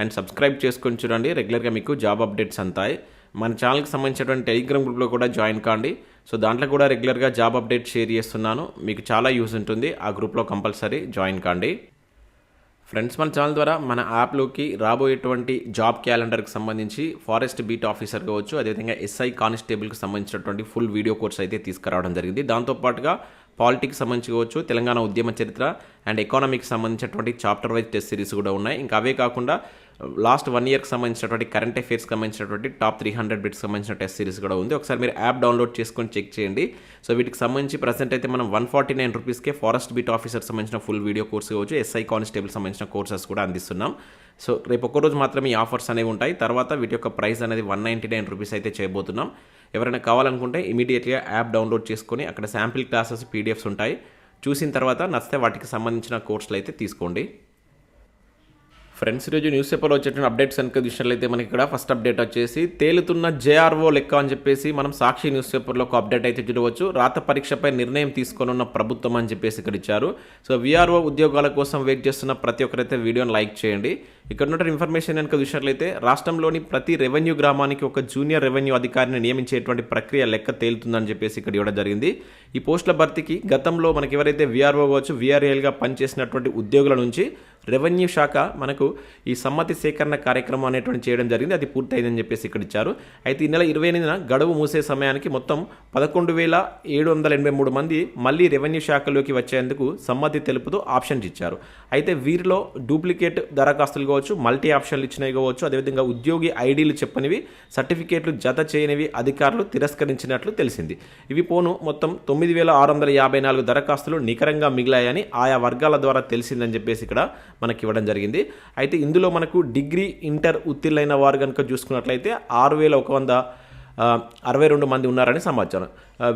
And subscribe చేసుకొని చూడండి. రెగ్యులర్గా మీకు జాబ్ అప్డేట్స్ అంతాయి. మన ఛానల్కి సంబంధించినటువంటి టెలిగ్రామ్ గ్రూప్లో కూడా జాయిన్ కాండి. సో దాంట్లో కూడా రెగ్యులర్గా జాబ్ అప్డేట్ షేర్ చేస్తున్నాను. మీకు చాలా యూజ్ ఉంటుంది. ఆ గ్రూప్లో కంపల్సరీ జాయిన్ కాండి. ఫ్రెండ్స్ మన ఛానల్ ద్వారా మన యాప్లోకి రాబోయేటువంటి జాబ్ క్యాలెండర్కి సంబంధించి ఫారెస్ట్ బీట్ ఆఫీసర్ కావచ్చు అదేవిధంగా ఎస్ఐ కానిస్టేబుల్కి సంబంధించినటువంటి ఫుల్ వీడియో కోర్స్ అయితే తీసుకురావడం జరిగింది. దాంతోపాటుగా పాలిటిక్స్ సంబంధించి కావచ్చు తెలంగాణ ఉద్యమ చరిత్ర అండ్ ఎకానమీకి సంబంధించినటువంటి చాప్టర్ వైజ్ టెస్ట్ సిరీస్ కూడా ఉన్నాయి. ఇంకా అవే కాకుండా లాస్ట్ వన్ ఇయర్కి సంబంధించినటువంటి కరెంట్ అఫైర్స్కి సంబంధించినటువంటి టాప్ త్రీ హండ్రెడ్ బిట్స్ సంబంధించిన టెస్ట్ సిరీస్ కూడా ఉంది. ఒకసారి మీరు యాప్ డౌన్లోడ్ చేసుకొని చెక్ చేయండి. సో వీటికి సంబంధించి ప్రజెంట్ అయితే మనం వన్ ఫార్టీ నైన్ రూపీస్కే ఫారెస్ట్ బీట్ ఆఫీసర్ సంబంధించిన ఫుల్ వీడియో కోర్స్ కావచ్చు ఎస్ఐ కానిస్టేబుల్ సంబంధించిన కోర్సెస్ కూడా అందిస్తున్నాం. సో రేపు ఒక్కరోజు మాత్రమే ఈ ఆఫర్స్ అనేవి ఉంటాయి. తర్వాత వీటి యొక్క ప్రైస్ అనేది వన్ నైంటీ నైన్ రూపీస్ అయితే చేయబోతున్నాం. ఎవరైనా కావాలనుకుంటే ఇమీడియట్గా యాప్ డౌన్లోడ్ చేసుకొని అక్కడ శాంపిల్ క్లాసెస్ పీడిఎఫ్స్ ఉంటాయి. చూసిన తర్వాత నచ్చితే వాటికి సంబంధించిన కోర్సులు అయితే తీసుకోండి. ఫ్రెండ్స్ ఈరోజు న్యూస్ పేపర్లో వచ్చేటువంటి అప్డేట్స్ కనుక చూసినట్లయితే మనకి ఇక్కడ ఫస్ట్ అప్డేట్ వచ్చేసి తేలుతున్న జేఆర్ఓ లెక్క అని చెప్పేసి మనం సాక్షి న్యూస్ పేపర్లో ఒక అప్డేట్ అయితే చూడవచ్చు. రాత పరీక్షపై నిర్ణయం తీసుకోనున్న ప్రభుత్వం అని చెప్పేసి ఇక్కడ ఇచ్చారు. సో విఆర్ఓ ఉద్యోగాల కోసం వెయిట్ చేస్తున్న ప్రతి ఒక్కరైతే వీడియోని లైక్ చేయండి. ఇక్కడ ఉన్న ఇన్ఫర్మేషన్ కనుక చూసినట్లయితే రాష్ట్రంలోని ప్రతి రెవెన్యూ గ్రామానికి ఒక జూనియర్ రెవెన్యూ అధికారిని నియమించేటువంటి ప్రక్రియ లెక్క తేలుతుందని చెప్పేసి ఇక్కడ ఇవ్వడం జరిగింది. ఈ పోస్టుల భర్తీకి గతంలో మనకి ఎవరైతే విఆర్ఓ కావచ్చు విఆర్ఏఎల్గా పనిచేసినటువంటి ఉద్యోగుల నుంచి రెవెన్యూ శాఖ మనకు ఈ సమ్మతి సేకరణ కార్యక్రమం అనేటువంటి చేయడం జరిగింది. అది పూర్తయిందని చెప్పేసి ఇక్కడ ఇచ్చారు. అయితే ఈ నెల ఇరవై ఎనిమిదిన గడువు మూసే సమయానికి మొత్తం పదకొండు వేల ఏడు వందల ఎనభై మూడు మంది మళ్ళీ రెవెన్యూ శాఖలోకి వచ్చేందుకు సమ్మతి తెలుపుతూ ఆప్షన్స్ ఇచ్చారు. అయితే వీరిలో డూప్లికేట్ దరఖాస్తులు కావచ్చు మల్టీ ఆప్షన్లు ఇచ్చినవి కావచ్చు అదేవిధంగా ఉద్యోగి ఐడీలు చెప్పనివి సర్టిఫికేట్లు జత చేయనివి అధికారులు తిరస్కరించినట్లు తెలిసింది. ఇవి పోను మొత్తం తొమ్మిది వేల ఆరు వందల యాభై నాలుగు దరఖాస్తులు నికరంగా మిగిలాయని ఆయా వర్గాల ద్వారా తెలిసిందని చెప్పేసి ఇక్కడ మనకి ఇవ్వడం జరిగింది. అయితే ఇందులో మనకు డిగ్రీ ఇంటర్ ఉత్తీర్ణైన వారు కనుక చూసుకున్నట్లయితే ఆరు వేల ఒక వంద అరవై రెండు మంది ఉన్నారని సమాచారం.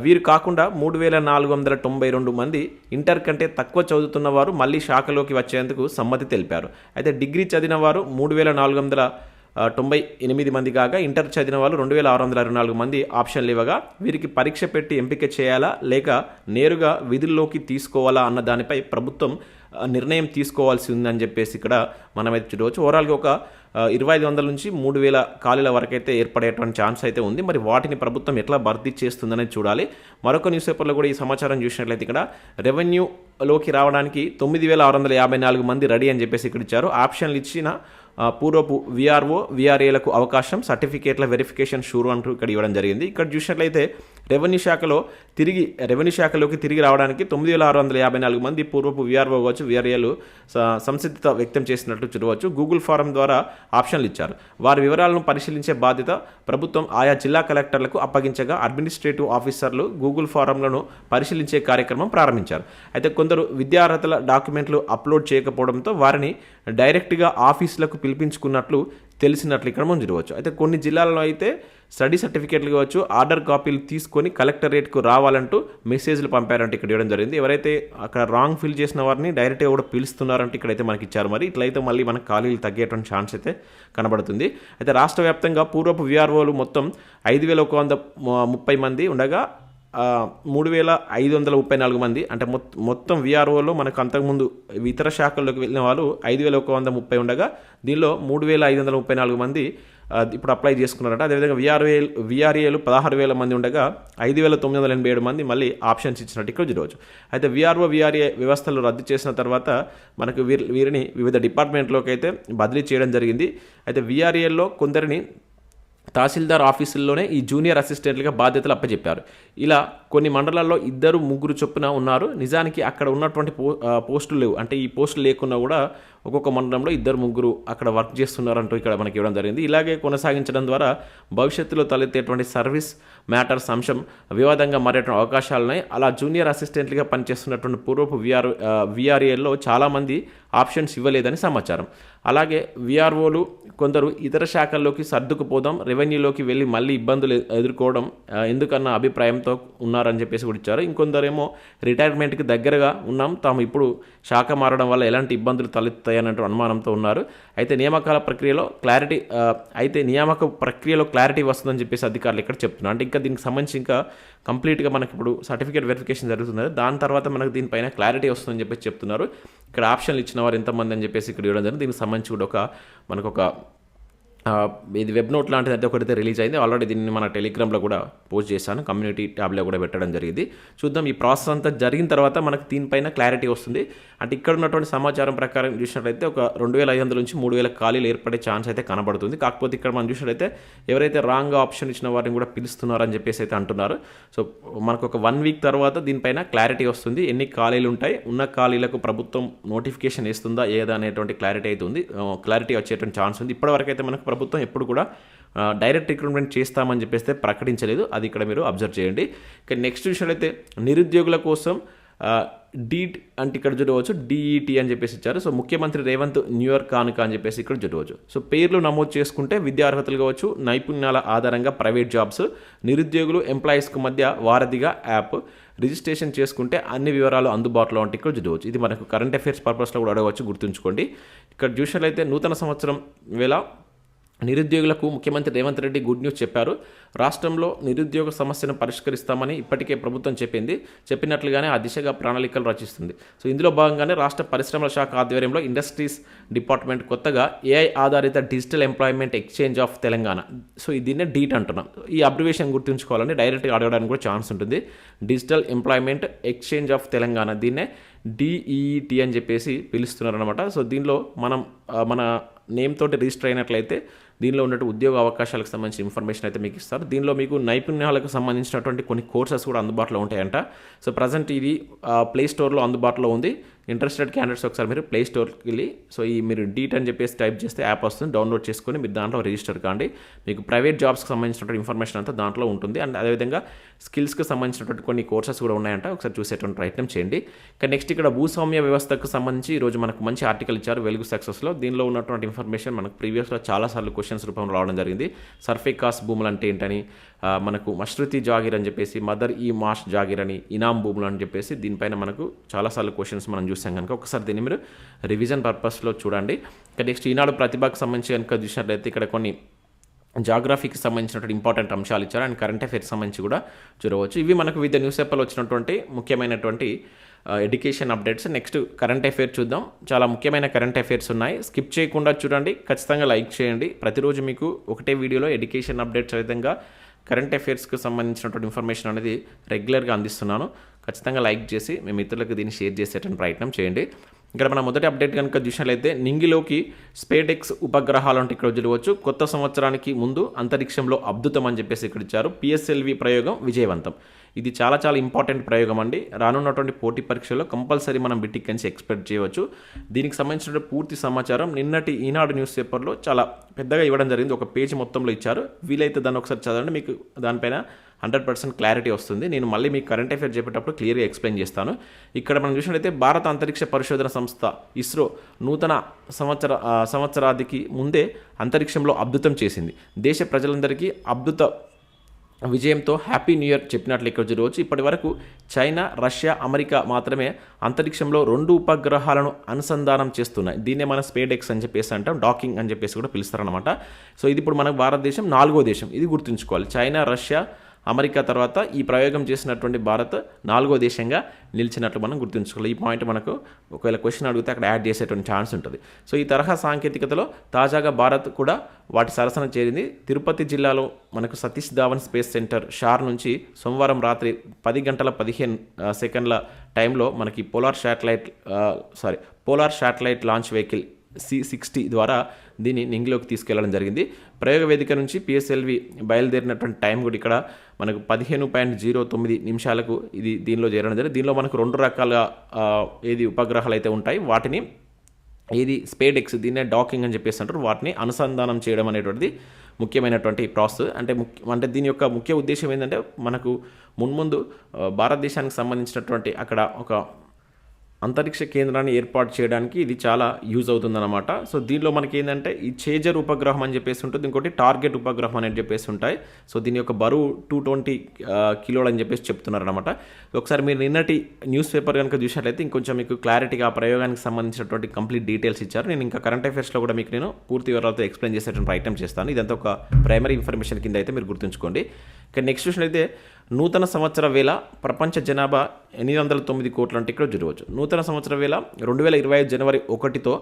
వీరు కాకుండా మూడు వేల నాలుగు వందల తొంభై రెండు మంది ఇంటర్ కంటే తక్కువ చదువుతున్న వారు మళ్ళీ శాఖలోకి వచ్చేందుకు సమ్మతి తెలిపారు. అయితే డిగ్రీ చదివిన వారు మూడు వేల నాలుగు వందల తొంభై ఎనిమిది మంది కాగా ఇంటర్ చదివిన వాళ్ళు రెండు వేల ఆరు వందల అరవై నాలుగు మంది ఆప్షన్లు ఇవ్వగా వీరికి పరీక్ష పెట్టి ఎంపిక చేయాలా లేక నేరుగా విధుల్లోకి తీసుకోవాలా అన్న దానిపై ప్రభుత్వం నిర్ణయం తీసుకోవాల్సి ఉందని చెప్పేసి ఇక్కడ మనమైతే చూడవచ్చు. ఓవరాల్గా ఒక ఇరవై ఐదు వందల నుంచి మూడు వేల ఖాళీల వరకు అయితే ఏర్పడేటువంటి ఛాన్స్ అయితే ఉంది. మరి వాటిని ప్రభుత్వం ఎట్లా భర్తీ చేస్తుందనేది చూడాలి. మరొక న్యూస్ పేపర్లో కూడా ఈ సమాచారం చూసినట్లయితే ఇక్కడ రెవెన్యూలోకి రావడానికి తొమ్మిది వేల ఆరు వందల యాభై నాలుగు మంది రెడీ అని చెప్పేసి ఇక్కడ ఇచ్చారు. ఆప్షన్లు ఇచ్చిన పూర్వపు విఆర్ఓ విఆర్ఏలకు అవకాశం సర్టిఫికేట్ల వెరిఫికేషన్ షూర్ అంటూ ఇక్కడ ఇవ్వడం జరిగింది. ఇక్కడ చూసినట్లయితే రెవెన్యూ శాఖలో తిరిగి రెవెన్యూ శాఖలోకి తిరిగి రావడానికి తొమ్మిది వేల ఆరు వందల యాభై నాలుగు మంది పూర్వపు విఆర్ఓ కావచ్చు విఆర్ఏలు సంసిద్ధత వ్యక్తం చేసినట్లు చూడవచ్చు. గూగుల్ ఫారం ద్వారా ఆప్షన్లు ఇచ్చారు. వారి వివరాలను పరిశీలించే బాధ్యత ప్రభుత్వం ఆయా జిల్లా కలెక్టర్లకు అప్పగించగా అడ్మినిస్ట్రేటివ్ ఆఫీసర్లు గూగుల్ ఫారంలను పరిశీలించే కార్యక్రమం ప్రారంభించారు. అయితే కొందరు విద్యార్హతల డాక్యుమెంట్లు అప్లోడ్ చేయకపోవడంతో వారిని డైరెక్ట్గా ఆఫీసులకు పిలిపించుకున్నట్లు తెలిసినట్లు ఇక్కడ మనం చూడవచ్చు. అయితే కొన్ని జిల్లాలలో అయితే స్టడీ సర్టిఫికేట్లు కావచ్చు ఆర్డర్ కాపీలు తీసుకొని కలెక్టరేట్కు రావాలంటూ మెసేజ్లు పంపారంటే ఇక్కడ ఇవ్వడం జరిగింది. ఎవరైతే అక్కడ రాంగ్ ఫిల్ చేసిన వారిని డైరెక్ట్గా కూడా పిలుస్తున్నారంటే ఇక్కడైతే మనకి ఇచ్చారు. మరి ఇట్లయితే మళ్ళీ మనకు ఖాళీలు తగ్గేటువంటి ఛాన్స్ అయితే కనబడుతుంది. అయితే రాష్ట్ర వ్యాప్తంగా పూర్వపు విఆర్ఓలు మొత్తం ఐదు వేల ఒక వంద ముప్పై మంది ఉండగా మూడు వేల ఐదు వందల ముప్పై నాలుగు మంది అంటే మొత్తం విఆర్ఓలో మనకు అంతకుముందు ఇతర శాఖల్లోకి వెళ్ళిన వాళ్ళు ఐదు వేల ఒక వంద ముప్పై ఉండగా దీనిలో మూడు వేల ఐదు వందల ముప్పై నాలుగు మంది ఇప్పుడు అప్లై చేసుకున్నారట. అదేవిధంగా విఆర్ఏ విఆర్ఏలు పదహారు వేల మంది ఉండగా ఐదు వేల తొమ్మిది వందల ఎనభై ఏడు మంది మళ్ళీ ఆప్షన్స్ ఇచ్చినట్టు ఇక్కడ చూడవచ్చు. అయితే విఆర్ఓ విఆర్ఏ వ్యవస్థలు రద్దు చేసిన తర్వాత మనకు వీరి వీరిని వివిధ డిపార్ట్మెంట్లోకి అయితే బదిలీ చేయడం జరిగింది. అయితే విఆర్ఏల్లో కొందరిని తహసీల్దార్ ఆఫీసుల్లోనే ఈ జూనియర్ అసిస్టెంట్లుగా బాధ్యతలు అప్పచెప్పారు ఇలా కొన్ని మండలాల్లో ఇద్దరు ముగ్గురు చొప్పున ఉన్నారు. నిజానికి అక్కడ ఉన్నటువంటి పో పోస్టులు లేవు. అంటే ఈ పోస్టులు లేకున్నా కూడా ఒక్కొక్క మండలంలో ఇద్దరు ముగ్గురు అక్కడ వర్క్ చేస్తున్నారంటూ ఇక్కడ మనకి ఇవ్వడం జరిగింది. ఇలాగే కొనసాగించడం ద్వారా భవిష్యత్తులో తలెత్తేటువంటి సర్వీస్ మ్యాటర్స్ అంశం వివాదంగా మారేటువంటి అవకాశాలున్నాయి అలా జూనియర్ అసిస్టెంట్లుగా పనిచేస్తున్నటువంటి పూర్వపు విఆర్ విఆర్ఏల్లో చాలామంది ఆప్షన్స్ ఇవ్వలేదని సమాచారం. అలాగే విఆర్ఓలు కొందరు ఇతర శాఖల్లోకి సర్దుకుపోదాం రెవెన్యూలోకి వెళ్ళి మళ్ళీ ఇబ్బందులు ఎదుర్కోవడం ఎందుకన్న అభిప్రాయంతో ఉన్నారని చెప్పేసి కూడా ఇచ్చారు. ఇంకొందరేమో రిటైర్మెంట్కి దగ్గరగా ఉన్నాం. తాము ఇప్పుడు శాఖ మారడం వల్ల ఎలాంటి ఇబ్బందులు తలెత్తాయన్నట్టు అనుమానంతో ఉన్నారు. అయితే నియామకాల ప్రక్రియలో క్లారిటీ అయితే నియామక ప్రక్రియలో క్లారిటీ వస్తుందని చెప్పేసి అధికారులు ఇక్కడ చెప్తున్నారు. అంటే ఇంకా దీనికి సంబంధించి ఇంకా కంప్లీట్గా మనకి ఇప్పుడు సర్టిఫికేట్ వెరిఫికేషన్ జరుగుతుంది. దాని తర్వాత మనకు దీనిపైన క్లారిటీ వస్తుందని చెప్పేసి చెప్తున్నారు. ఇక్కడ ఆప్షన్లు ఇచ్చిన వారు ఎంతమంది అని చెప్పేసి ఇక్కడ ఇవ్వడం జరిగింది. దీనికి సంబంధించి కూడా ఒక మనకు ఒక ఇది వెబ్ నోట్ లాంటిది అయితే ఒకటైతే రిలీజ్ అయింది. ఆల్రెడీ దీన్ని మన టెలిగ్రామ్లో కూడా పోస్ట్ చేశాను. కమ్యూనిటీ ట్యాబ్లో కూడా పెట్టడం జరిగింది. చూద్దాం ఈ ప్రాసెస్ అంతా జరిగిన తర్వాత మనకు దీనిపైన క్లారిటీ వస్తుంది. అంటే ఇక్కడ ఉన్నటువంటి సమాచారం ప్రకారం చూసినట్లయితే ఒక రెండు వేల ఐదు వందల నుంచి మూడు వేల ఖాళీలు ఏర్పడే ఛాన్స్ అయితే కనబడుతుంది. కాకపోతే ఇక్కడ మనం చూసినట్లయితే ఎవరైతే రాంగ్ ఆప్షన్ ఇచ్చిన వారిని కూడా పిలుస్తున్నారని చెప్పేసి అయితే అంటున్నారు. సో మనకు ఒక వన్ వీక్ తర్వాత దీనిపైన క్లారిటీ వస్తుంది. ఎన్ని ఖాళీలు ఉంటాయి? ఉన్న ఖాళీలకు ప్రభుత్వం నోటిఫికేషన్ ఇస్తుందా? ఏదా? అనేటువంటి క్లారిటీ అయితే ఉంది. క్లారిటీ వచ్చేటువంటి ఛాన్స్ ఉంది. ఇప్పటివరకు అయితే మనకు ప్రభుత్వం ఎప్పుడు కూడా డైరెక్ట్ రిక్రూట్మెంట్ చేస్తామని చెప్పేస్తే ప్రకటించలేదు. అది ఇక్కడ మీరు అబ్జర్వ్ చేయండి. ఇక నెక్స్ట్ విషయంలో అయితే నిరుద్యోగుల కోసం డీట్ అంటే ఇక్కడ చూడవచ్చు. డిఈటి అని చెప్పేసి ఇచ్చారు. సో ముఖ్యమంత్రి రేవంత్ న్యూయార్క్ కానుక అని చెప్పేసి ఇక్కడ చూడవచ్చు. సో పేర్లు నమోదు చేసుకుంటే విద్యార్హతలు కావచ్చు నైపుణ్యాల ఆధారంగా ప్రైవేట్ జాబ్స్ నిరుద్యోగులు ఎంప్లాయీస్కు మధ్య వారధిగా యాప్ రిజిస్ట్రేషన్ చేసుకుంటే అన్ని వివరాలు అందుబాటులో ఉంటే ఇక్కడ చూడవచ్చు. ఇది మనకు కరెంట్ అఫైర్స్ పర్పస్లో కూడా అడగవచ్చు గుర్తుంచుకోండి. ఇక్కడ చూసినట్లయితే నూతన సంవత్సరం వేళ నిరుద్యోగులకు ముఖ్యమంత్రి రేవంత్ రెడ్డి గుడ్ న్యూస్ చెప్పారు. రాష్ట్రంలో నిరుద్యోగ సమస్యను పరిష్కరిస్తామని ఇప్పటికే ప్రభుత్వం చెప్పింది. చెప్పినట్లుగానే ఆ దిశగా ప్రణాళికలు రచిస్తుంది. సో ఇందులో భాగంగానే రాష్ట్ర పరిశ్రమల శాఖ ఆధ్వర్యంలో ఇండస్ట్రీస్ డిపార్ట్మెంట్ కొత్తగా ఏఐ ఆధారిత digital employment exchange of Telangana. So దీన్నే డీట్ అంటున్నాం. ఈ అబ్రివేషన్ గుర్తుంచుకోవాలని డైరెక్ట్గా అడగడానికి కూడా ఛాన్స్ ఉంటుంది. Digital employment exchange of Telangana దీన్నే డిఈటి అని చెప్పేసి పిలుస్తున్నారు అనమాట సో దీనిలో మనం మన నేమ్ తోటి రిజిస్టర్ అయినట్లయితే దీనిలో ఉన్నట్టు ఉద్యోగ అవకాశాలకు సంబంధించిన ఇన్ఫర్మేషన్ అయితే మీకు ఇస్తారు. దీనిలో మీకు నైపుణ్యాలకు సంబంధించినటువంటి కొన్ని కోర్సెస్ కూడా అందుబాటులో ఉంటాయంట. సో ప్రజెంట్ ఇది ప్లే స్టోర్లో అందుబాటులో ఉంది. ఇంట్రెస్టెడ్ క్యాండిడేట్స్ ఒకసారి మీరు ప్లే స్టోర్కి వెళ్ళి సో ఈ మీరు డీట్ అని చెప్పేసి టైప్ చేస్తే యాప్ వస్తుంది డౌన్లోడ్ చేసుకొని మీరు దాంట్లో రిజిస్టర్ కాండి. మీకు ప్రైవేట్ జాబ్స్కి సంబంధించినటువంటి ఇన్ఫర్మేషన్ అంతా దాంట్లో ఉంటుంది. అండ్ అదేవిధంగా స్కిల్స్కి సంబంధించినటువంటి కొన్ని కోర్సెస్ కూడా ఉన్నాయంట ఒకసారి చూసేటువంటి ప్రయత్నం చేయండి. ఇక నెక్స్ట్ ఇక్కడ భూస్వామ్య వ్యవస్థకు సంబంధించి ఈరోజు మనకు మంచి ఆర్టికల్ ఇచ్చారు వెలుగు సక్సెస్లో. దీనిలో ఉన్నటువంటి ఇన్ఫర్మేషన్ మనకు ప్రీవియస్లో చాలాసార్లు క్వశ్చన్స్ రూపంలో రావడం జరిగింది. సర్ఫే కాస్ భూములు అంటే ఏంటని మనకు మశ్రుతి జాగిర్ అని చెప్పేసి మదర్ ఈ మాష్ జాగిర్ అని ఇనాం భూములు అని చెప్పేసి దీనిపైన మనకు చాలాసార్లు క్వశ్చన్స్ మనం చూసి. కనుక ఒకసారి దీన్ని మీరు రివిజన్ పర్పస్లో చూడండి. ఇక నెక్స్ట్ ఈనాడు ప్రతిభకు సంబంధించి కనుక చూసినట్లయితే ఇక్కడ కొన్ని జాగ్రఫీకి సంబంధించినటువంటి ఇంపార్టెంట్ అంశాలు ఇచ్చారు. అండ్ కరెంట్ అఫైర్స్ సంబంధించి కూడా చూడవచ్చు. ఇవి మనకు వివిధ న్యూస్ పేపర్లో వచ్చినటువంటి ముఖ్యమైనటువంటి education updates next current affairs చూద్దాం. చాలా ముఖ్యమైన కరెంట్ అఫైర్స్ ఉన్నాయి. స్కిప్ చేయకుండా చూడండి. ఖచ్చితంగా లైక్ చేయండి. ప్రతిరోజు మీకు ఒకటే వీడియోలో ఎడ్యుకేషన్ అప్డేట్స్ విధంగా కరెంట్ అఫైర్స్కి సంబంధించినటువంటి ఇన్ఫర్మేషన్ అనేది రెగ్యులర్గా అందిస్తున్నాను. ఖచ్చితంగా లైక్ చేసి మీ మిత్రులకు దీన్ని షేర్ చేసేటువంటి ప్రయత్నం చేయండి. ఇక్కడ మన మొదటి అప్డేట్ కనుక చూసినట్లయితే నింగిలోకి స్పేటెక్స్ ఉపగ్రహాలు అంటే ఇక్కడ చూడవచ్చు కొత్త సంవత్సరానికి ముందు అంతరిక్షంలో అద్భుతం అని చెప్పేసి ఇక్కడ ఇచ్చారు. పిఎస్ఎల్వి ప్రయోగం విజయవంతం. ఇది చాలా చాలా ఇంపార్టెంట్ ప్రయోగం అండి. రానున్నటువంటి పోటీ పరీక్షల్లో కంపల్సరీ మనం బిటిక్ ఎక్స్పెక్ట్ చేయవచ్చు. దీనికి సంబంధించిన పూర్తి సమాచారం నిన్నటి ఈనాడు న్యూస్ పేపర్లో చాలా పెద్దగా ఇవ్వడం జరిగింది. ఒక పేజ్ మొత్తంలో ఇచ్చారు. వీలైతే దాన్ని ఒకసారి చదవండి. మీకు దానిపైన హండ్రెడ్ పర్సెంట్ క్లారిటీ వస్తుంది. నేను మళ్ళీ మీకు కరెంట్ అఫైర్ చెప్పేటప్పుడు క్లియర్గా ఎక్స్ప్లెయిన్ చేస్తాను. ఇక్కడ మనం చూసినట్లయితే భారత అంతరిక్ష పరిశోధన సంస్థ ఇస్రో నూతన సంవత్సర సంవత్సరాదికి ముందే అంతరిక్షంలో అద్భుతం చేసింది. దేశ ప్రజలందరికీ అద్భుత విజయంతో హ్యాపీ న్యూ ఇయర్ చెప్పినట్లు ఇక్కడ చూడవచ్చు ఇప్పటి వరకు చైనా రష్యా అమెరికా మాత్రమే అంతరిక్షంలో రెండు ఉపగ్రహాలను అనుసంధానం చేస్తున్నాయి. దీన్నే మన స్పేడెక్స్ అని చెప్పేసి అంటాం డాకింగ్ అని చెప్పేసి కూడా పిలుస్తారనమాట సో ఇది ఇప్పుడు మనకు భారతదేశం నాలుగో దేశం. ఇది గుర్తుంచుకోవాలి. చైనా రష్యా అమెరికా తర్వాత ఈ ప్రయోగం చేసినటువంటి భారత్ నాలుగో దేశంగా నిలిచినట్లు మనం గుర్తుంచుకోవాలి. ఈ పాయింట్ మనకు ఒకవేళ క్వశ్చన్ అడిగితే అక్కడ యాడ్ చేసేటువంటి ఛాన్స్ ఉంటుంది. సో ఈ తరహా సాంకేతికతలో తాజాగా భారత్ కూడా వాటి సరసన చేరింది. తిరుపతి జిల్లాలో మనకు Satish Dhawan space centre SHAR నుంచి సోమవారం రాత్రి పది గంటల పదిహేను సెకండ్ల టైంలో మనకి polar satellite sorry polar satellite launch vehicle C sixty ద్వారా దీన్ని నింగిలోకి తీసుకెళ్ళడం జరిగింది. ప్రయోగ వేదిక నుంచి పిఎస్ఎల్వి బయలుదేరినటువంటి టైం కూడా ఇక్కడ మనకు పదిహేను పాయింట్ జీరో తొమ్మిది నిమిషాలకు ఇది దీనిలో చేరడం జరిగింది. దీనిలో మనకు రెండు రకాల ఏది ఉపగ్రహాలు అయితే ఉంటాయి వాటిని ఇది స్పేడెక్స్ దీన్నే డాకింగ్ అని చెప్పేసి అంటారు. వాటిని అనుసంధానం చేయడం అనేటువంటిది ముఖ్యమైనటువంటి ప్రాసెస్. అంటే ముఖ్య అంటే దీని యొక్క ముఖ్య ఉద్దేశం ఏంటంటే మనకు మున్ముందు భారతదేశానికి సంబంధించినటువంటి అక్కడ ఒక అంతరిక్ష కేంద్రాన్ని ఏర్పాటు చేయడానికి ఇది చాలా యూజ్ అవుతుందన్నమాట. సో దీనిలో మనకి ఏంటంటే ఈ చేజర్ ఉపగ్రహం అని చెప్పేసి ఉంటుంది. ఇంకోటి టార్గెట్ ఉపగ్రహం అని చెప్పేసి ఉంటాయి. సో దీని యొక్క బరువు టూ ట్వంటీ కిలోలు అని చెప్పేసి చెప్తున్నారు అనమాట ఒకసారి మీరు నిన్నటి న్యూస్ పేపర్ కనుక చూసినట్లయితే ఇంకొంచెం మీకు క్లారిటీగా ఆ ప్రయోగానికి సంబంధించినటువంటి కంప్లీట్ డీటెయిల్స్ ఇచ్చారు. నేను ఇంకా కరెంట్ అఫైర్స్లో కూడా మీకు నేను పూర్తి వివరాలతో ఎక్స్ప్లెయిన్ చేసేటువంటి ప్రయత్నం చేస్తాను. ఇదంతా ఒక ప్రైమరీ ఇన్ఫర్మేషన్ కింద అయితే మీరు గుర్తుంచుకోండి. ఇక నెక్స్ట్ చూసినట్లయితే అయితే నూతన సంవత్సర వేళ ప్రపంచ జనాభా ఎనిమిది వందల తొమ్మిది కోట్ల అంటే ఇక్కడ చూడవచ్చు. నూతన సంవత్సర వేళ రెండు వేల ఇరవై ఐదు జనవరి ఒకటితో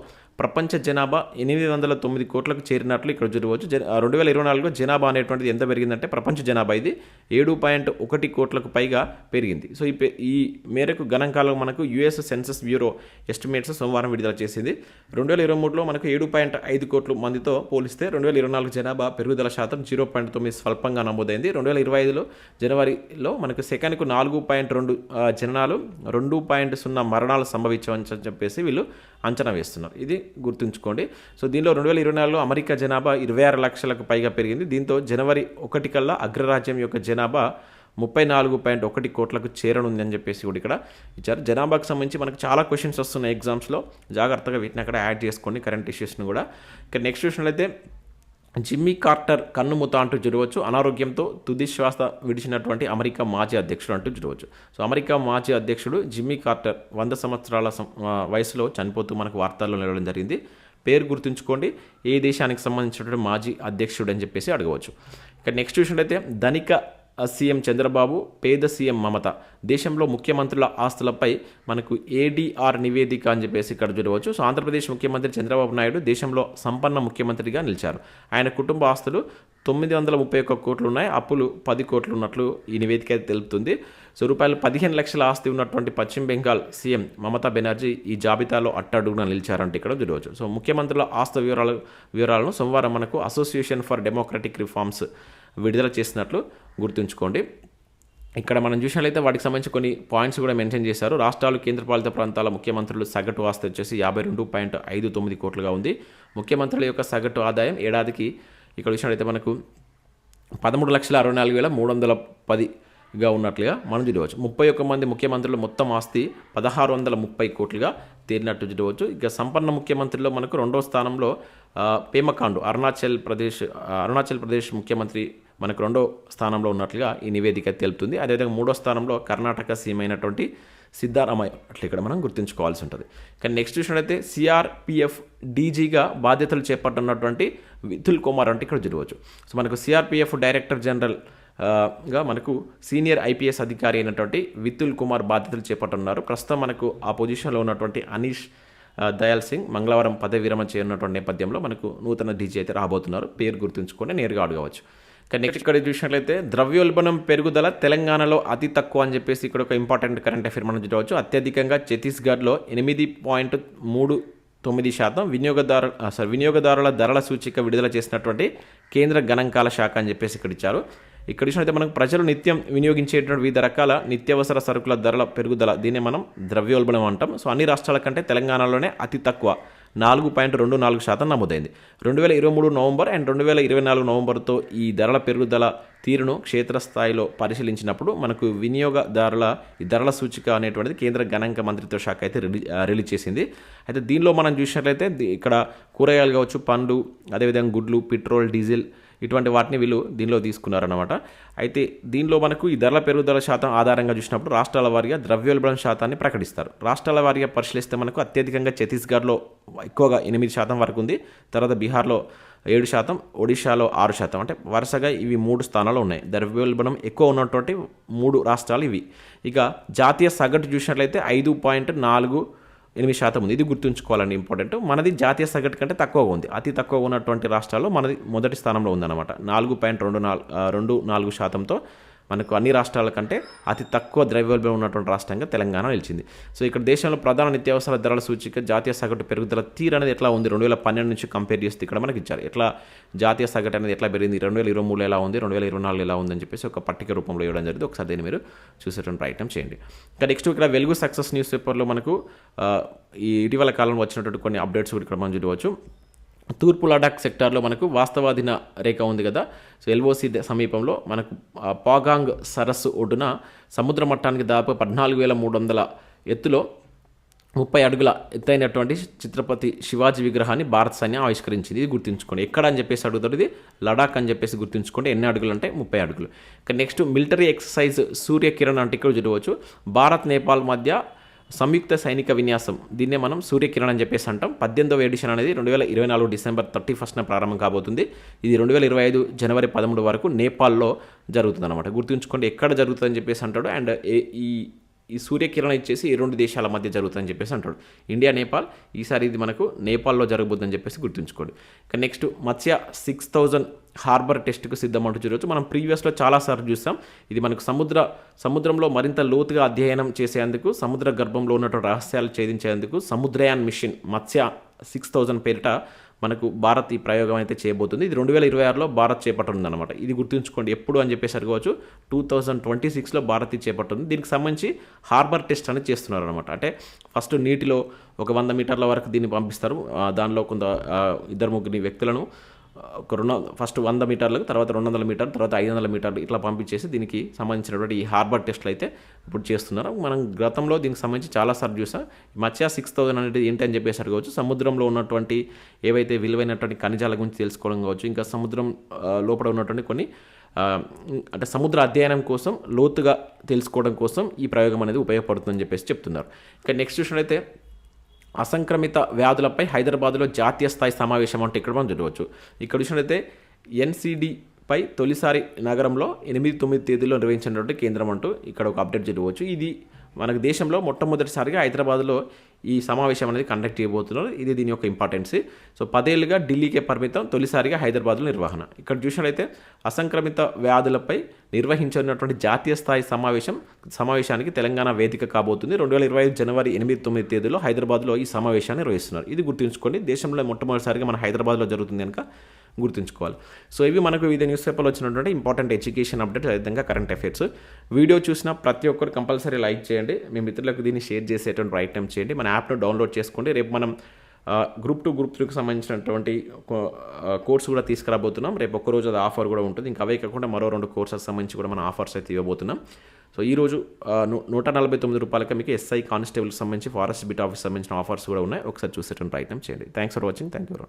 ప్రపంచ జనాభా ఎనిమిది వందల తొమ్మిది కోట్లకు చేరినట్లు ఇక్కడ చూడవచ్చు. రెండు వేల ఇరవై నాలుగులో జనాభా అనేటువంటిది ఎంత పెరిగిందంటే ప్రపంచ జనాభా ఇది ఏడు పాయింట్ ఒకటి కోట్లకు పైగా పెరిగింది. సో ఈ ఈ మేరకు గణాంకాలు మనకు యుఎస్ సెన్సస్ బ్యూరో ఎస్టిమేట్స్ సోమవారం విడుదల చేసింది. రెండు వేల ఇరవై మూడులో మనకు ఏడు పాయింట్ ఐదు కోట్ల మందితో పోలిస్తే రెండు వేల ఇరవై నాలుగు జనాభా పెరుగుదల శాతం జీరో పాయింట్ తొమ్మిది స్వల్పంగా నమోదైంది. రెండు వేల ఇరవై ఐదులో జనవరి ఇరవైలో మనకు సెకండ్కు నాలుగు పాయింట్ రెండు జనాలు జననాలు రెండు పాయింట్ సున్నా మరణాలు సంభవించవచ్చని చెప్పేసి వీళ్ళు అంచనా వేస్తున్నారు. ఇది గుర్తుంచుకోండి. సో దీనిలో రెండు వేల ఇరవై నాలుగులో అమెరికా జనాభా ఇరవై ఆరు లక్షలకు పైగా పెరిగింది. దీంతో జనవరి ఒకటి కల్లా అగ్రరాజ్యం యొక్క జనాభా ముప్పై నాలుగు పాయింట్ ఒకటి కోట్లకు చేరనుంది అని చెప్పేసి కూడా ఇక్కడ ఇచ్చారు. జనాభాకు సంబంధించి మనకు చాలా క్వశ్చన్స్ వస్తున్నాయి ఎగ్జామ్స్లో జాగ్రత్తగా వీటిని అక్కడ యాడ్ చేసుకోండి కరెంట్ ఇష్యూస్ని కూడా. ఇక నెక్స్ట్ క్వశ్చన్ అయితే జిమ్మీ కార్టర్ కన్నుమూత అంటూ చూడవచ్చు అనారోగ్యంతో తుది శ్వాస విడిచినటువంటి అమెరికా మాజీ అధ్యక్షుడు అంటూ చూడవచ్చు సో అమెరికా మాజీ అధ్యక్షుడు జిమ్మీ కార్టర్ వంద సంవత్సరాల వయసులో చనిపోతూ మనకు వార్తల్లో నిలవడం జరిగింది. పేరు గుర్తుంచుకోండి. ఏ దేశానికి సంబంధించినటువంటి మాజీ అధ్యక్షుడు అని చెప్పేసి అడగవచ్చు. ఇక నెక్స్ట్ చూసినట్లయితే ధనిక సీఎం చంద్రబాబు పేద సీఎం మమత. దేశంలో ముఖ్యమంత్రుల ఆస్తులపై మనకు ఏడీఆర్ నివేదిక అని చెప్పేసి ఇక్కడ చూడవచ్చు. సో ఆంధ్రప్రదేశ్ ముఖ్యమంత్రి చంద్రబాబు నాయుడు దేశంలో సంపన్న ముఖ్యమంత్రిగా నిలిచారు. ఆయన కుటుంబ ఆస్తులు తొమ్మిది వందల ముప్పై ఒక్క కోట్లు ఉన్నాయి అప్పులు పది కోట్లు ఉన్నట్లు ఈ నివేదిక అయితే తెలుపుతుంది. సో రూపాయలు పదిహేను లక్షల ఆస్తి ఉన్నటువంటి పశ్చిమ బెంగాల్ సీఎం మమతా బెనర్జీ ఈ జాబితాలో అట్టడుగున నిలిచారంటే ఇక్కడ చూడవచ్చు. సో ముఖ్యమంత్రుల ఆస్తు వివరాలు వివరాలను సోమవారం మనకు అసోసియేషన్ ఫర్ డెమోక్రటిక్ రిఫార్మ్స్ విడుదల చేసినట్లు గుర్తుంచుకోండి. ఇక్కడ మనం చూసినట్లయితే వాటికి సంబంధించి కొన్ని పాయింట్స్ కూడా మెన్షన్ చేశారు. రాష్ట్రాలు కేంద్రపాలిత ప్రాంతాల ముఖ్యమంత్రులు సగటు ఆస్తి వచ్చేసి యాభై రెండు పాయింట్ ఐదు తొమ్మిది కోట్లుగా ఉంది. ముఖ్యమంత్రుల యొక్క సగటు ఆదాయం ఏడాదికి ఇక్కడ చూసినట్లయితే మనకు పదమూడు లక్షల అరవై నాలుగు వేల మూడు వందల పదిగా ఉన్నట్లుగా మనం చూడవచ్చు. ముప్పై ఒక్క మంది ముఖ్యమంత్రులు మొత్తం ఆస్తి పదహారు వందల ముప్పై కోట్లుగా తేలినట్టు చూడవచ్చు. ఇక సంపన్న ముఖ్యమంత్రిలో మనకు రెండో స్థానంలో పేమకాండు అరుణాచల్ ప్రదేశ్ అరుణాచల్ ప్రదేశ్ ముఖ్యమంత్రి మనకు రెండో స్థానంలో ఉన్నట్లుగా ఈ నివేదిక తెలుపుతుంది. అదేవిధంగా మూడో స్థానంలో కర్ణాటక సీఎం అయినటువంటి సిద్ధారామయ్య అట్లా ఇక్కడ మనం గుర్తుంచుకోవాల్సి ఉంటుంది. కానీ నెక్స్ట్ చూసినట్లయితే సిఆర్పిఎఫ్ డీజీగా బాధ్యతలు చేపట్టున్నటువంటి వితుల్ కుమార్ అంటే ఇక్కడ చూడవచ్చు సో మనకు సిఆర్పిఎఫ్ డైరెక్టర్ జనరల్గా మనకు సీనియర్ ఐపీఎస్ అధికారి అయినటువంటి వితుల్ కుమార్ బాధ్యతలు చేపట్టున్నారు ప్రస్తుతం మనకు ఆ పొజిషన్లో ఉన్నటువంటి అనీష్ దయాల్ సింగ్ మంగళవారం పదవి విరమణ చేయనున్నటువంటి నేపథ్యంలో మనకు నూతన డీజీ అయితే రాబోతున్నారు. పేరు గుర్తుంచుకొని నేరుగా అడగవచ్చు. నెక్స్ట్ ఇక్కడ చూసినట్లయితే ద్రవ్యోల్బణం పెరుగుదల తెలంగాణలో అతి తక్కువ అని చెప్పేసి ఇక్కడ ఒక ఇంపార్టెంట్ కరెంట్ అఫేర్ మనం చూడవచ్చు. అత్యధికంగా ఛత్తీస్గఢ్లో ఎనిమిది పాయింట్ మూడు తొమ్మిది శాతం వినియోగదారు సారీ వినియోగదారుల ధరల సూచిక విడుదల చేసినటువంటి కేంద్ర గణాంకాల శాఖ అని చెప్పేసి ఇక్కడ ఇచ్చారు. ఇక్కడ చూసినట్లయితే మనకు ప్రజలు నిత్యం వినియోగించేటువంటి వివిధ రకాల నిత్యావసర సరుకుల ధరల పెరుగుదల దీన్ని మనం ద్రవ్యోల్బణం అంటాం. సో అన్ని రాష్ట్రాల కంటే తెలంగాణలోనే అతి తక్కువ. నాలుగు పాయింట్ రెండు నాలుగు శాతం నమోదైంది. రెండు వేల ఇరవై మూడు నవంబర్ అండ్ రెండు వేల ఇరవై నాలుగు నవంబర్తో ఈ ధరల పెరుగుదల తీరును క్షేత్రస్థాయిలో పరిశీలించినప్పుడు మనకు వినియోగదారుల ఈ ధరల సూచిక అనేటువంటిది కేంద్ర గణాంక మంత్రిత్వ శాఖ అయితే రిలీ రిలీజ్ చేసింది. అయితే దీనిలో మనం చూసినట్లయితే ఇక్కడ కూరగాయలు కావచ్చు పండ్లు అదేవిధంగా గుడ్లు పెట్రోల్ డీజిల్ ఇటువంటి వాటిని వీళ్ళు దీనిలో తీసుకున్నారన్నమాట. అయితే దీనిలో మనకు ఈ ధరల పెరుగుదల శాతం ఆధారంగా చూసినప్పుడు రాష్ట్రాల వారీగా ద్రవ్యోల్బణం శాతాన్ని ప్రకటిస్తారు. రాష్ట్రాల వారీగా పరిశీలిస్తే మనకు అత్యధికంగా ఛత్తీస్గఢ్లో ఎక్కువగా ఎనిమిది శాతం వరకు ఉంది. తర్వాత బీహార్లో ఏడు శాతం ఒడిశాలో ఆరు శాతం. అంటే వరుసగా ఇవి మూడు స్థానాలు ఉన్నాయి. ద్రవ్యోల్బణం ఎక్కువ ఉన్నటువంటి మూడు రాష్ట్రాలు ఇవి. ఇక జాతీయ సగటు చూసినట్లయితే ఐదు పాయింట్ నాలుగు ఎనిమిది శాతం ఉంది. ఇది గుర్తుంచుకోవాలండి ఇంపార్టెంట్. మనది జాతీయ సగటు కంటే తక్కువగా ఉంది. అతి తక్కువ ఉన్నటువంటి రాష్ట్రాల్లో మనది మొదటి స్థానంలో ఉందన్నమాట. నాలుగు పాయింట్ రెండు నాలుగు రెండు నాలుగు శాతంతో మనకు అన్ని రాష్ట్రాల కంటే అతి తక్కువ ద్రవ్యోల్బణం ఉన్నటువంటి రాష్ట్రంగా తెలంగాణ నిలిచింది. సో ఇక్కడ దేశంలో ప్రధాన నిత్యావసర ధరల సూచిక జాతీయ సగటు పెరుగుదల తీరు అనేది ఎట్లా ఉంది? రెండు వేల పన్నెండు నుంచి కంపేర్ చేస్తే ఇక్కడ మనకి ఇచ్చారు. ఎట్లా జాతీయ సగటు అనేది ఎట్లా పెరిగింది? రెండు వేల ఇరవై మూడు ఎలా ఉంది? రెండు వేల ఇరవై నాలుగు ఎలా ఉందని చెప్పేసి ఒక పట్టిక రూపంలో ఇవ్వడం జరిగింది. ఒకసారి దీన్ని మీరు చూసేటువంటి ప్రయత్నం చేయండి. ఇంకా నెక్స్ట్ ఇక్కడ వెలుగు సక్సెస్ న్యూస్ పేపర్లో మనకు ఈ ఇటీవల కాలంలో వచ్చినటువంటి కొన్ని అప్డేట్స్ కూడా ఇక్కడ మనం చూడవచ్చు. తూర్పు లడాక్ సెక్టార్లో మనకు వాస్తవాధీన రేఖ ఉంది కదా. సో ఎల్ఓసి సమీపంలో మనకు పాగాంగ్ సరస్సు ఒడ్డున సముద్ర మట్టానికి దాదాపు పద్నాలుగు వేల మూడు వందల ఎత్తులో ముప్పై అడుగుల ఎత్తైనటువంటి చిత్రపతి శివాజీ విగ్రహాన్ని భారత సైన్యం ఆవిష్కరించింది. ఇది గుర్తుంచుకోండి. ఎక్కడ అని చెప్పేసి అడుగుతారు ఇది? లడాక్ అని చెప్పేసి గుర్తుంచుకోండి. ఎన్ని అడుగులు అంటే ముప్పై అడుగులు. ఇక నెక్స్ట్ మిలిటరీ ఎక్సర్సైజ్ సూర్యకిరణ్ అంటే ఇక్కడ చూడవచ్చు. భారత్ నేపాల్ మధ్య సంయుక్త సైనిక విన్యాసం. దీన్నే మనం సూర్యకిరణ్ అని చెప్పేసి అంటాం. పద్దెనిమిదవ ఎడిషన్ అనేది రెండు వేల ఇరవై నాలుగు డిసెంబర్ థర్టీ ఫస్ట్న ప్రారంభం కాబోతుంది. ఇది రెండు వేల ఇరవై ఐదు జనవరి పదమూడు వరకు నేపాల్లో జరుగుతుందన్నమాట. గుర్తుంచుకోండి ఎక్కడ జరుగుతుందని చెప్పేసి అంటాడు. అండ్ ఈ ఈ సూర్యకిరణం ఇచ్చేసి ఈ రెండు దేశాల మధ్య జరుగుతుందని చెప్పేసి అంటాడు. ఇండియా నేపాల్ ఈసారి ఇది మనకు నేపాల్లో జరగబోద్దని చెప్పేసి గుర్తుంచుకోండి. ఇక నెక్స్ట్ మత్స్య సిక్స్ థౌజండ్ హార్బర్ టెస్ట్కు సిద్ధమంటూ చూడవచ్చు మనం ప్రీవియస్లో చాలాసార్లు చూసాం. ఇది మనకు సముద్ర సముద్రంలో మరింత లోతుగా అధ్యయనం చేసేందుకు సముద్ర గర్భంలో ఉన్నటువంటి రహస్యాలు ఛేదించేందుకు Samudrayaan mission Matsya six thousand పేరిట మనకు భారత్ ఈ ప్రయోగం అయితే చేయబోతుంది. ఇది రెండు వేల ఇరవై ఆరులో భారత్ చేపట్టనుంది అనమాట ఇది గుర్తుంచుకోండి ఎప్పుడు అని చెప్పేసి అనుకోవచ్చు టూ థౌజండ్ ట్వంటీ సిక్స్లో భారత్ చేపట్టుంది దీనికి సంబంధించి హార్బర్ టెస్ట్ అనేది చేస్తున్నారు అనమాట అంటే ఫస్ట్ నీటిలో ఒక వంద మీటర్ల వరకు దీన్ని పంపిస్తారు. దానిలో కొంత ఇద్దరు ముగ్గురు వ్యక్తులను ఒక రెండు ఫస్ట్ వంద మీటర్లకు తర్వాత రెండు వందల మీటర్లు తర్వాత ఐదు వందల మీటర్లు ఇట్లా పంపించేసి దీనికి సంబంధించినటువంటి ఈ హార్బర్ టెస్ట్లు అయితే ఇప్పుడు చేస్తున్నారు. మనం గతంలో దీనికి సంబంధించి చాలాసార్లు చూసాం. మత్స్య సిక్స్ థౌజండ్ అనేది ఏంటి అని చెప్పేసి అడగవచ్చు సముద్రంలో ఉన్నటువంటి ఏవైతే విలువైనటువంటి ఖనిజాల గురించి తెలుసుకోవడం కావచ్చు ఇంకా సముద్రం లోపల ఉన్నటువంటి కొన్ని అంటే సముద్ర అధ్యయనం కోసం లోతుగా తెలుసుకోవడం కోసం ఈ ప్రయోగం అనేది ఉపయోగపడుతుందని చెప్పేసి చెప్తున్నారు. ఇంకా నెక్స్ట్ చూసినట్లయితే అసంక్రమిత వ్యాధులపై హైదరాబాద్లో జాతీయ స్థాయి సమావేశం అంటే ఇక్కడ మనం చూడవచ్చు. ఇక్కడ చూసినట్లయితే ఎన్సిడి పై తొలిసారి నగరంలో ఎనిమిది తొమ్మిది తేదీలో నిర్వహించినటువంటి కేంద్రం అంటూ ఇక్కడ ఒక అప్డేట్ చూడవచ్చు. ఇది మనకు దేశంలో మొట్టమొదటిసారిగా హైదరాబాద్లో ఈ సమావేశం అనేది కండక్ట్ చేయబోతున్నారు. ఇది దీని యొక్క ఇంపార్టెన్స్ సో పదేళ్ళుగా ఢిల్లీకే పరిమితం తొలిసారిగా హైదరాబాద్లో నిర్వహణ. ఇక్కడ చూసినట్లయితే అసంక్రమిత వ్యాధులపై నిర్వహించనున్నటువంటి జాతీయ స్థాయి సమావేశం సమావేశానికి తెలంగాణ వేదిక కాబోతుంది. రెండు వేల ఇరవై ఐదు జనవరి ఎనిమిది తొమ్మిది తేదీలో హైదరాబాద్లో ఈ సమావేశాన్ని నిర్వహిస్తున్నారు. ఇది గుర్తుంచుకోండి దేశంలో మొట్టమొదటిసారిగా మన హైదరాబాద్లో జరుగుతుంది కనుక గుర్తుంచుకోవాలి. సో ఇవి మనకు వివిధ న్యూస్ పేపర్లో వచ్చినటువంటి ఇంపార్టెంట్ ఎడ్యుకేషన్ అప్డేట్స్ అదేవిధంగా కరెంట్ అఫైర్స్. వీడియో చూసిన ప్రతి ఒక్కరు కంపల్సరీ లైక్ చేయండి. మీ మిత్రులకు దీన్ని షేర్ చేసేటువంటి రైట్ చేయండి. మన యాప్ను డౌన్లోడ్ చేసుకోండి. రేపు మనం గ్రూప్ టు గ్రూప్ త్రీకి సంబంధించినటువంటి కోర్స్ కూడా తీసుకురాబోతున్నాం. రేపు ఒక్కరోజు అది ఆఫర్ కూడా ఉంటుంది. ఇంకా అవే కాకుండా మరో రెండు కోర్సెస్ సంబంధించి కూడా మనం ఆఫర్స్ అయితే ఇవ్వబోతున్నాం. సో ఈ రోజు నూట నలభై తొమ్మిది రూపాయలకి మీకు ఎస్ఐ కానిస్టేబుల్కి సంబంధించి ఫారెస్ట్ బిట్ ఆఫీస్ సంబంధించిన ఆఫర్స్ కూడా ఉన్నాయి. ఒకసారి చూసేటువంటి ప్రయత్నం చేయండి. Thanks for watching thank you